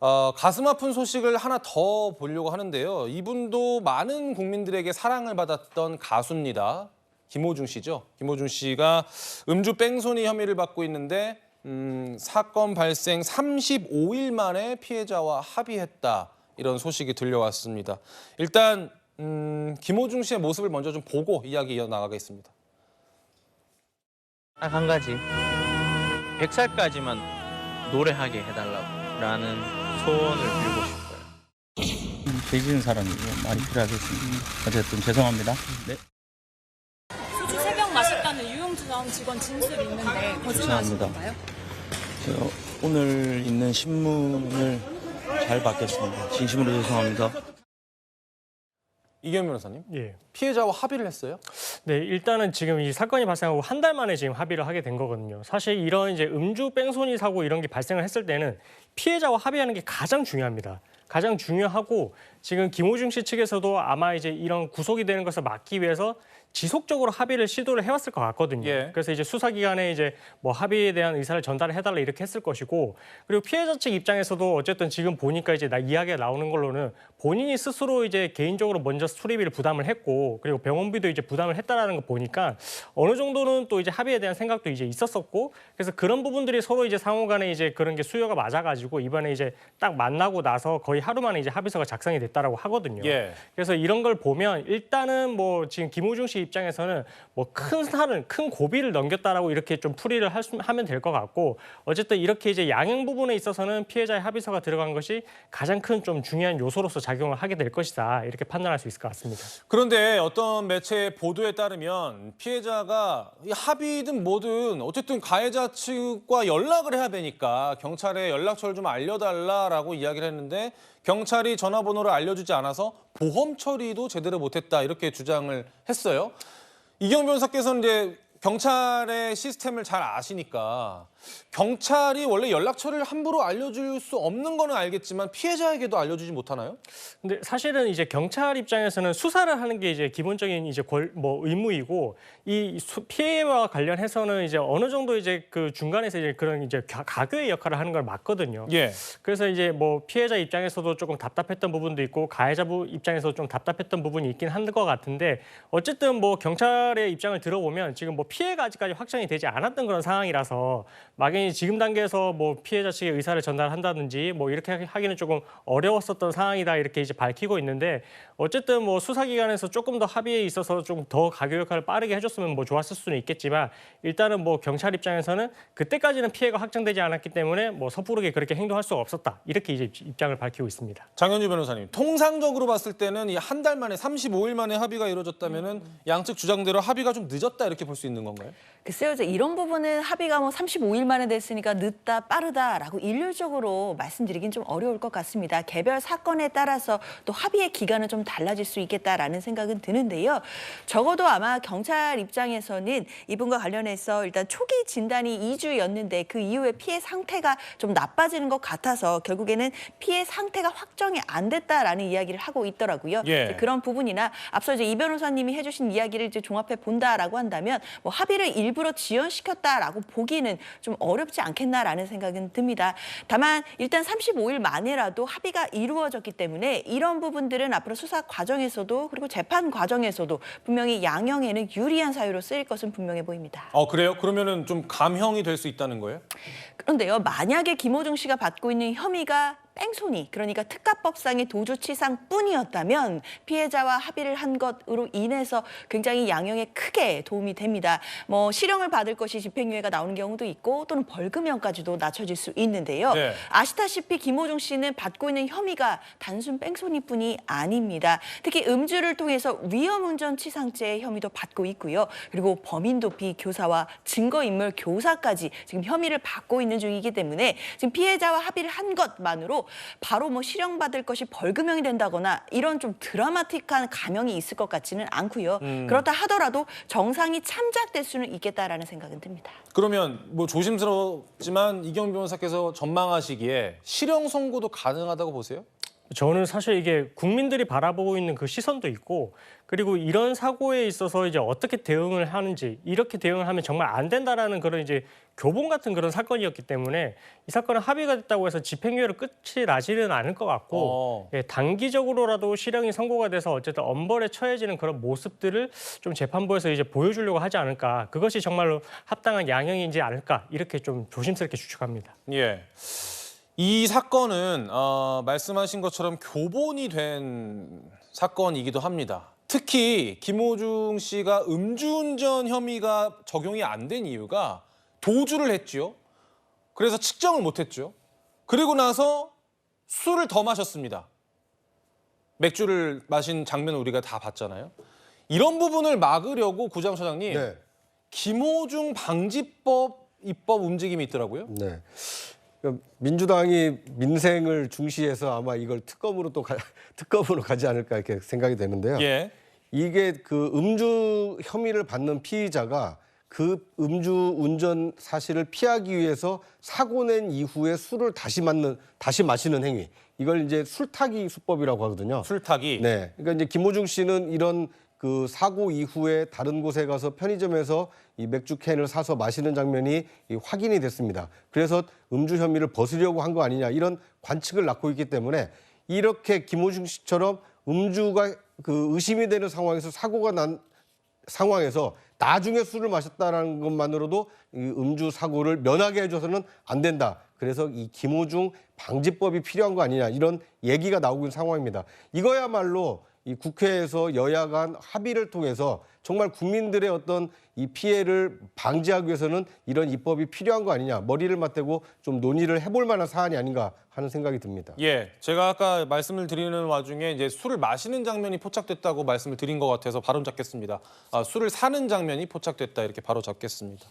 어, 가슴 아픈 소식을 하나 더 보려고 하는데요. 이분도 많은 국민들에게 사랑을 받았던 가수입니다. 김호중 씨죠. 김호중 씨가 음주 뺑소니 혐의를 받고 있는데 음, 사건 발생 35일 만에 피해자와 합의했다. 이런 소식이 들려왔습니다. 일단 음, 김호중 씨의 모습을 먼저 좀 보고 이야기 이어나가겠습니다. 딱 한 가지 100살까지만 노래하게 해달라고 라는 소원을 빌고 싶어요. 죄 지은 사람이 많이 필요하겠습니다. 어쨌든 죄송합니다. 네. 소주 세병 마셨다는 유용주점 직원 진술이 있는데 거짓말하신 죄송합니다. 건가요? 저 오늘 있는 신문을 잘 받겠습니다. 진심으로 죄송합니다. 이경 변호사님, 예. 피해자와 합의를 했어요? 네, 일단은 지금 이 사건이 발생하고 한 달 만에 지금 합의를 하게 된 거거든요. 사실 이런 이제 음주 뺑소니 사고 이런 게 발생을 했을 때는 피해자와 합의하는 게 가장 중요합니다. 가장 중요하고 지금 김호중 씨 측에서도 아마 이제 이런 구속이 되는 것을 막기 위해서 지속적으로 합의를 시도를 해왔을 것 같거든요. 예. 그래서 이제 수사기관에 이제 뭐 합의에 대한 의사를 전달해달라 이렇게 했을 것이고 그리고 피해자 측 입장에서도 어쨌든 지금 보니까 이제 나 이야기가 나오는 걸로는 본인이 스스로 이제 개인적으로 먼저 수리비를 부담을 했고 그리고 병원비도 이제 부담을 했다라는 거 보니까 어느 정도는 또 이제 합의에 대한 생각도 이제 있었었고 그래서 그런 부분들이 서로 이제 상호간에 이제 그런 게 수요가 맞아가지고 이번에 이제 딱 만나고 나서 거의 하루 만에 이제 합의서가 작성이 됐 다라고 하거든요. 예. 그래서 이런 걸 보면 일단은 뭐 지금 김우중 씨 입장에서는 뭐 큰 산을 큰 고비를 넘겼다라고 이렇게 좀 풀이를 할 수, 하면 될 것 같고 어쨌든 이렇게 이제 양형 부분에 있어서는 피해자의 합의서가 들어간 것이 가장 큰 좀 중요한 요소로서 작용을 하게 될 것이다 이렇게 판단할 수 있을 것 같습니다. 그런데 어떤 매체 보도에 따르면 피해자가 이 합의든 뭐든 어쨌든 가해자 측과 연락을 해야 되니까 경찰에 연락처를 좀 알려달라라고 이야기를 했는데 경찰이 전화번호를 알려주지 않아서 보험 처리도 제대로 못했다 이렇게 주장을 했어요. 이경 변호사께서는 이제 경찰의 시스템을 잘 아시니까 경찰이 원래 연락처를 함부로 알려줄 수 없는 거는 알겠지만 피해자에게도 알려주지 못하나요? 근데 사실은 이제 경찰 입장에서는 수사를 하는 게 이제 기본적인 이제 권, 뭐 의무이고 이 수- 피해와 관련해서는 이제 어느 정도 이제 그 중간에서 이제 그런 이제 가- 가교의 역할을 하는 걸 맞거든요. 예. 그래서 이제 뭐 피해자 입장에서도 조금 답답했던 부분도 있고 가해자 부 입장에서 좀 답답했던 부분이 있긴 한 것 같은데 어쨌든 뭐 경찰의 입장을 들어보면 지금 뭐 피해가 아직까지 확정이 되지 않았던 그런 상황이라서 막연히 지금 단계에서 뭐 피해자 측의 의사를 전달한다든지 뭐 이렇게 하기- 하기는 조금 어려웠었던 상황이다 이렇게 이제 밝히고 있는데 어쨌든 뭐 수사기관에서 조금 더 합의에 있어서 좀 더 가교 역할을 빠르게 해줬으면 뭐 좋았을 수는 있겠지만 일단은 뭐 경찰 입장에서는 그때까지는 피해가 확정되지 않았기 때문에 뭐 섣부르게 그렇게 행동할 수가 없었다 이렇게 이제 입장을 밝히고 있습니다. 장현주 변호사님, 통상적으로 봤을 때는 이 한 달 만에 35일 만에 합의가 이루어졌다면은 양측 주장대로 합의가 좀 늦었다 이렇게 볼 수 있는 건가요? 글쎄요, 이제 이런 부분은 합의가 뭐 35일 만에 됐으니까 늦다, 빠르다라고 일률적으로 말씀드리긴 좀 어려울 것 같습니다. 개별 사건에 따라서 또 합의의 기간은 좀 달라질 수 있겠다라는 생각은 드는데요. 적어도 아마 경찰 입장에서는 이분과 관련해서 일단 초기 진단이 2주였는데 그 이후에 피해 상태가 좀 나빠지는 것 같아서 결국에는 피해 상태가 확정이 안 됐다라는 이야기를 하고 있더라고요. 예. 그런 부분이나 앞서 이제 이 변호사님이 해주신 이야기를 이제 종합해 본다라고 한다면 뭐 합의를 일부러 지연시켰다라고 보기는 좀 어렵지 않겠나라는 생각은 듭니다. 다만 일단 35일 만에라도 합의가 이루어졌기 때문에 이런 부분들은 앞으로 수사 과정에서도 그리고 재판 과정에서도 분명히 양형에는 유리한 사유로 쓰일 것은 분명해 보입니다. 어 그래요? 그러면은 좀 감형이 될 수 있다는 거예요? 그런데요, 만약에 김호중 씨가 받고 있는 혐의가 뺑소니, 그러니까 특가법상의 도주치상뿐이었다면 피해자와 합의를 한 것으로 인해서 굉장히 양형에 크게 도움이 됩니다. 뭐 실형을 받을 것이 집행유예가 나오는 경우도 있고 또는 벌금형까지도 낮춰질 수 있는데요. 네. 아시다시피 김호중 씨는 받고 있는 혐의가 단순 뺑소니뿐이 아닙니다. 특히 음주를 통해서 위험운전 치상죄 혐의도 받고 있고요. 그리고 범인 도피 교사와 증거인멸 교사까지 지금 혐의를 받고 있는 중이기 때문에 지금 피해자와 합의를 한 것만으로 바로 뭐 실형받을 것이 벌금형이 된다거나 이런 좀 드라마틱한 감형이 있을 것 같지는 않고요. 그렇다 하더라도 정상이 참작될 수는 있겠다라는 생각은 듭니다. 그러면 뭐 조심스럽지만 이경 변호사께서 전망하시기에 실형 선고도 가능하다고 보세요? 저는 사실 이게 국민들이 바라보고 있는 그 시선도 있고 그리고 이런 사고에 있어서 이제 어떻게 대응을 하는지 이렇게 대응을 하면 정말 안 된다라는 그런 이제 교본 같은 그런 사건이었기 때문에 이 사건은 합의가 됐다고 해서 집행유예로 끝이 나지는 않을 것 같고 어. 예, 단기적으로라도 실형이 선고가 돼서 어쨌든 엄벌에 처해지는 그런 모습들을 좀 재판부에서 이제 보여주려고 하지 않을까 그것이 정말로 합당한 양형이지 않을까 이렇게 좀 조심스럽게 추측합니다. 예. 이 사건은 어, 말씀하신 것처럼 교본이 된 사건이기도 합니다. 특히 김호중 씨가 음주운전 혐의가 적용이 안 된 이유가 도주를 했지요. 그래서 측정을 못했죠. 그리고 나서 술을 더 마셨습니다. 맥주를 마신 장면을 우리가 다 봤잖아요. 이런 부분을 막으려고 구장처장님 네. 김호중 방지법 입법 움직임이 있더라고요. 네. 그러니까 민주당이 민생을 중시해서 아마 이걸 특검으로 또 가, 특검으로 가지 않을까 이렇게 생각이 되는데요. 예. 이게 그 음주 혐의를 받는 피의자가 그 음주 운전 사실을 피하기 위해서 사고 낸 이후에 술을 다시 맞는 다시 마시는 행위. 이걸 이제 술타기 수법이라고 하거든요. 술타기. 네. 그러니까 이제 김호중 씨는 이런 그 사고 이후에 다른 곳에 가서 편의점에서 이 맥주 캔을 사서 마시는 장면이 이 확인이 됐습니다. 그래서 음주 혐의를 벗으려고 한 거 아니냐 이런 관측을 낳고 있기 때문에 이렇게 김호중 씨처럼 음주가 그 의심이 되는 상황에서 사고가 난 상황에서 나중에 술을 마셨다라는 것만으로도 이 음주 사고를 면하게 해줘서는 안 된다. 그래서 이 김호중 방지법이 필요한 거 아니냐 이런 얘기가 나오고 있는 상황입니다. 이거야말로 이 국회에서 여야 간 합의를 통해서 정말 국민들의 어떤 이 피해를 방지하기 위해서는 이런 입법이 필요한 거 아니냐 머리를 맞대고 좀 논의를 해볼 만한 사안이 아닌가 하는 생각이 듭니다. 예, 제가 아까 말씀을 드리는 와중에 이제 술을 마시는 장면이 포착됐다고 말씀을 드린 것 같아서 바로 잡겠습니다. 아, 술을 사는 장면이 포착됐다 이렇게 바로 잡겠습니다.